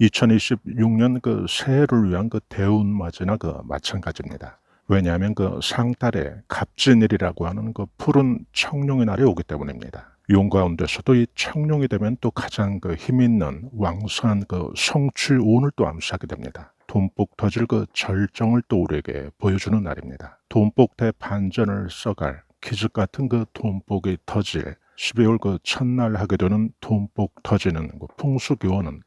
2026년 그 새해를 위한 그 대운 맞이나 그 마찬가지입니다. 왜냐하면 그 상달에 갑진일이라고 하는 그 푸른 청룡의 날이 오기 때문입니다. 용 가운데서도 이 청룡이 되면 또 가장 그 힘 있는 왕성한 그 성취 운을 또 암시하게 됩니다. 돈복 터질 그 절정을 또 우리에게 보여주는 날입니다. 돈복 대 반전을 써갈 기적 같은 그 돈복이 터질 12월 그 첫날 하게 되는 돈복 터지는 그 풍수교원은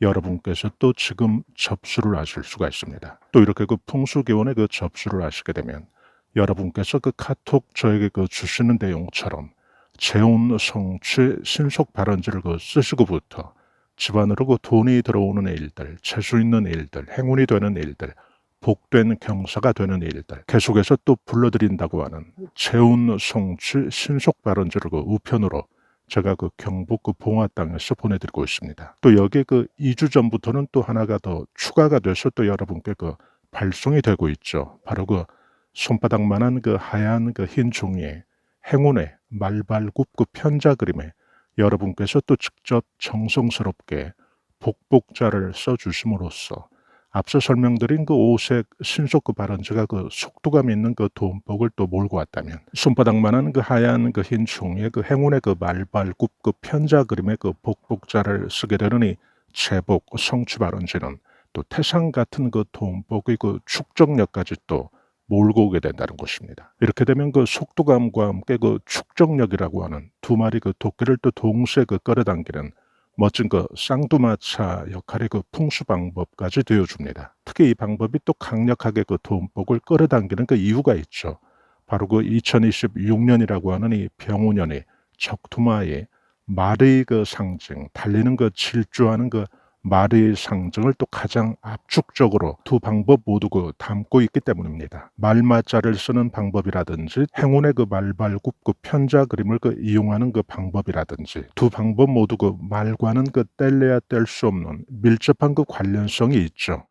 여러분께서 또 지금 접수를 하실 수가 있습니다. 또 이렇게 그 풍수교원의 그 접수를 하시게 되면 여러분께서 그 카톡 저에게 그 주시는 내용처럼 재혼 성취 신속 발언지를 그 쓰시고부터 집안으로 그 돈이 들어오는 일들, 재수 있는 일들, 행운이 되는 일들, 복된 경사가 되는 일들 계속해서 또 불러드린다고 하는 재운 성취 신속 발언지를 그 우편으로 제가 그 경북 그 봉화 땅에서 보내드리고 있습니다. 또 여기에 그 2주 전부터는 또 하나가 더 추가가 돼서 또 여러분께 그 발송이 되고 있죠. 바로 그 손바닥만한 그 하얀 그 흰 종이에 행운의 말발굽 그 편자 그림에 여러분께서 또 직접 정성스럽게 복복자를 써주심으로써 앞서 설명드린 그 오색 신속 그 발언제가 그 속도감 있는 그 돈복을 또 몰고 왔다면 손바닥만한 그 하얀 그 흰 종이에 그 행운의 그 말발굽 그 편자 그림의 그 복복자를 쓰게 되느니 제복 성취 발언제는 또 태상 같은 그 돈복의 그 축적력까지 또 몰고 오게 된다는 것입니다. 이렇게 되면 그 속도감과 함께 그 축적력이라고 하는 두 마리 그 도끼를 또 동시에 그 끌어당기는 멋진 그 쌍두마차 역할의 그 풍수 방법까지 되어줍니다. 특히 이 방법이 또 강력하게 그 돈복을 끌어당기는 그 이유가 있죠. 바로 그 2026년이라고 하는 이 병우년이 적투마의 말의 그 상징, 달리는 그 질주하는 그 말의 상징을 또 가장 압축적으로 두 방법 모두 그 담고 있기 때문입니다. 말마자를 쓰는 방법이라든지 행운의 그 말발굽 그 편자 그림을 그 이용하는 그 방법이라든지 두 방법 모두 그 말과는 그 뗄래야 뗄 수 없는 밀접한 그 관련성이 있죠.